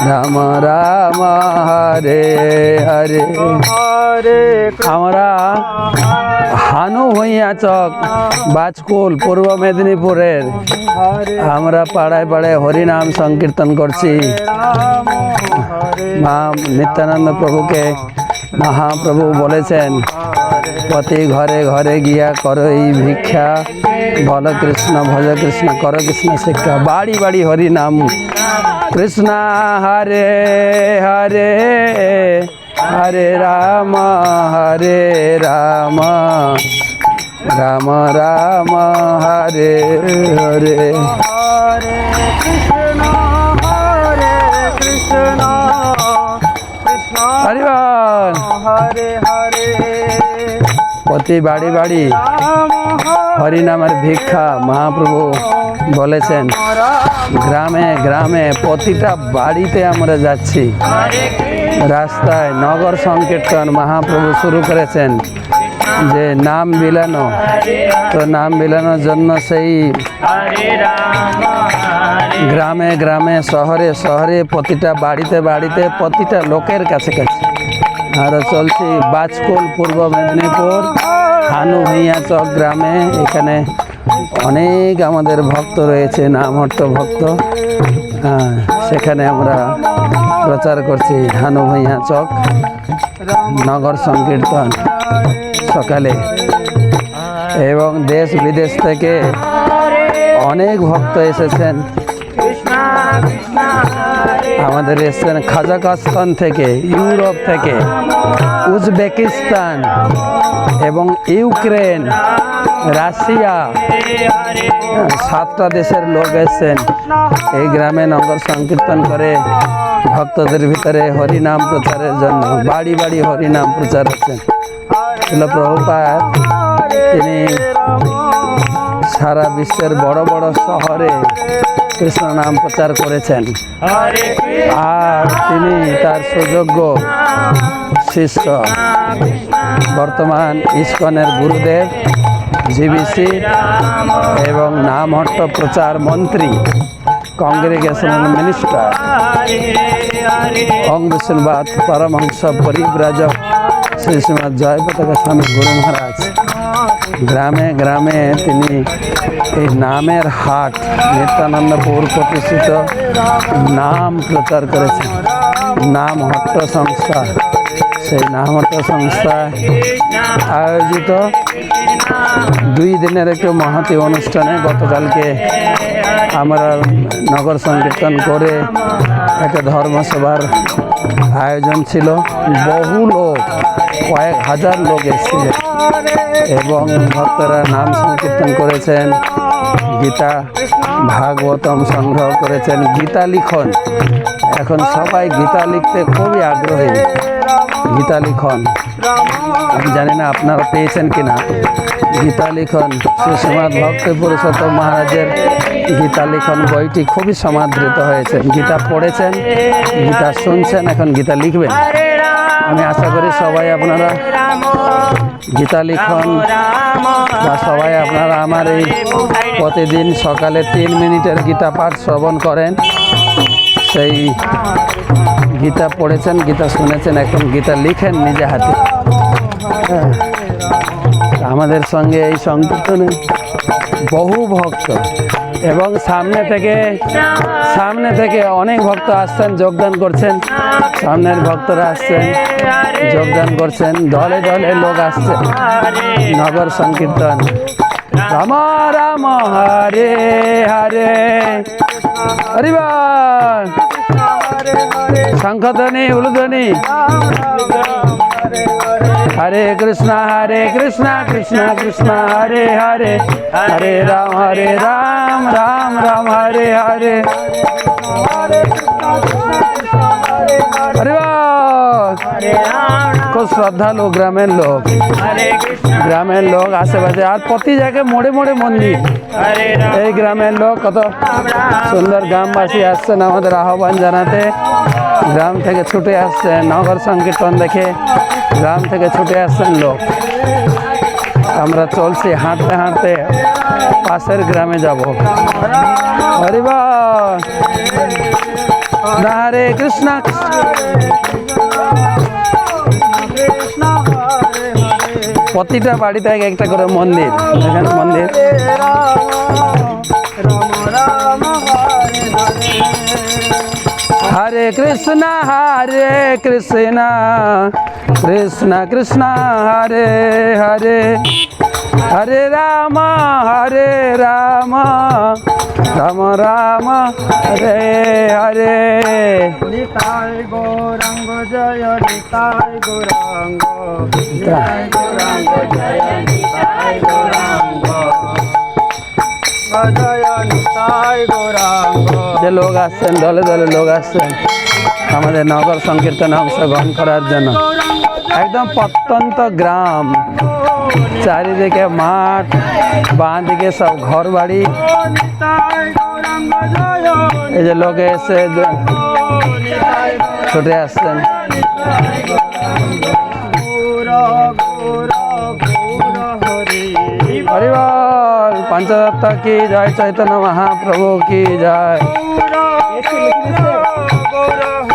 রাম রাম হরে হরে আমরা হানু হইয়া চক বাজকুল পূর্ব মেদিনীপুরের আমরা পাড়ায় পাড়ায় হরিনাম সংকীর্তন করছি মা নিত্যানন্দ প্রভুকে মহাপ্রভু বলেছেন প্রতি ঘরে ঘরে গিয়া করো এই ভিক্ষা। বল কৃষ্ণ, ভজ কৃষ্ণ, কর কৃষ্ণ শিক্ষা। বাড়ি বাড়ি হরিনাম কৃষ্ণ, হরে হরে হরে রাম হরে রাম। রাম রাম, হরে হরে। হরে কৃষ্ণ হরে কৃষ্ণ। প্রতি বাড়ি বাড়ি হরিনামের ভিক্ষা মহাপ্রভু বলেছেন। গ্রামে গ্রামে প্রতিটা বাড়িতে আমরা যাচ্ছি। রাস্তায় নগর সংকীর্তন মহাপ্রভু শুরু করেছেন। যে নাম বিলানো, তো নাম বিলানোর জন্য সেই গ্রামে গ্রামে, শহরে শহরে প্রতিটা বাড়িতে বাড়িতে প্রতিটা লোকের কাছে কাছে। আরও চলছি বাজকুল পূর্ব মেদিনীপুর। হানু ভূঁইয়া চক গ্রামে। এখানে অনেক আমাদের ভক্ত রয়েছে, নামহট্ট ভক্ত। সেখানে আমরা প্রচার করছি হানু ভূঁইয়া চক নগর সংকীর্তন সকালে। এবং দেশ বিদেশ থেকে অনেক ভক্ত এসেছেন। আমাদের এসেছেন কাজাকস্তান থেকে, ইউরোপ থেকে, উজবেকিস্তান এবং ইউক্রেন, রাশিয়া। সাতটা দেশের লোক এসেছেন। এই গ্রামে নগর সংকীর্তন করে ভক্তদের ভিতরে হরিনাম প্রচারের জন্য, বাড়ি বাড়ি হরিনাম প্রচার হচ্ছেন প্রভুপাত, তিনি সারা বিশ্বের বড় বড় শহরে কৃষ্ণ নাম প্রচার করেছেন। আর তিনি তার সুযোগ্য শিষ্য। বর্তমান ইস্কনের গুরুদেব জিবিসি এবং নামহট্ট প্রচার মন্ত্রী কংগ্রেগেশনাল মিনিস্টার অংশবাদ পরমহংস পরিব্রাজক শ্রী শ্রীমৎ জয় পতাকা স্বামী গুরু মহারাজ। গ্রামে গ্রামে তিনি এই নামের হাট নিত্যানন্দপুর প্রতিষ্ঠিত নাম প্রচার করেছেন। নাম হট্ট সংস্থা। সেই নাম হট্ট সংস্থা আয়োজিত দুই দিনের একটু মহতি অনুষ্ঠানে গতকালকে আমরা নগর সংকীর্তন করে একটা ধর্মসভার আয়োজন ছিল। বহু লোক কয়েক হাজার লোক এসেছিলেন এবং ভক্তরা নাম সংকীর্তন করেছেন, গীতা, ভাগবতম সংগ্রহ করেছেন, গীতা লিখন। এখন সবাই গীতা লিখতে খুবই আগ্রহী। গীতা লিখন। আমি জানি না আপনারা পেয়েছেন কিনা। গীতা লিখন সুষমাদ ভক্ত পুরুষোত্তম মহারাজের গীতা লিখন বইটি খুবই সমাদৃত হয়েছে গীতা পড়েছেন, গীতা শুনছেন, এখন গীতা লিখবেন। আমি আশা করি সবাই আপনারা গীতা লিখন বা সবাই আপনারা আমার এই প্রতিদিন সকালে তিন মিনিটের গীতা পাঠ শ্রবণ করেন। সেই গীতা পড়েছেন, গীতা শুনেছেন, এখন গীতা লিখেন নিজে হাতে। হ্যাঁ। আমাদের সঙ্গে এই সংকীর্তনে বহু ভক্ত। এবং সামনে থেকে সামনে থেকে অনেক ভক্ত আসছেন যোগদান করছেন। সামনের ভক্তরা আসছেন যোগদান করছেন। দলে দলে লোক আসছেন নগর সংকীর্তন। রাম রাম হরে হরে। হরিবার শঙ্খধ্বনি উলুধ্বনি। হরে কৃষ্ণ হরে কৃষ্ণ কৃষ্ণ কৃষ্ণ, হরে হরে। হরে রাম হরে রাম রাম রাম, হরে হরে। খুব শ্রদ্ধালু গ্রামের লোক। গ্রামের লোক আশেপাশে আর প্রতি জায়গায় মোড়ে মোড়ে মন্দির। এই গ্রামের লোক কত সুন্দর গ্রামবাসী আসছেন আমাদের আহ্বান জানাতে। গ্রাম থেকে ছুটে আসছেন নগর সংকীর্তন দেখে। গ্রাম থেকে ছুটে আসছেন লোক। আমরা চলছি হাঁটতে হাঁটতে পাশের গ্রামে যাব। হরিবা হরে কৃষ্ণ। প্রতিটা বাড়িতে এক একটা করে মন্দির। এখানে মন্দির। হরে কৃষ্ণ হরে কৃষ্ণ। কৃষ্ণ কৃষ্ণ হরে হরে হরে রাম হরে রাম রাম রাম হরে হরে। নিতাই গৌরাঙ্গ জয় নিতাই গৌরাঙ্গ। নিতাই গৌরাঙ্গ জয় নিতাই গৌরাঙ্গ। জয় নিতাই গৌরাঙ্গ। যে লোক আসছেন দলে দলে লোক আসছেন। আমাদের নগর সংকীর্তনে অংশগ্রহণ করার জন্য। একদম প্রত্যন্ত গ্রাম। চারিদিকে মাঠ বাঁ দিকে সব ঘর বাড়ি নিতাই গৌরাঙ্গ জয় এই যে লোকে এসে দ- নিতাই ছুটে আসছেন। গৌর গৌর গৌর হরি হরিবল, পঞ্চদত্ত কি জয়, চৈতন্য মহাপ্রভু কি জয়। গৌর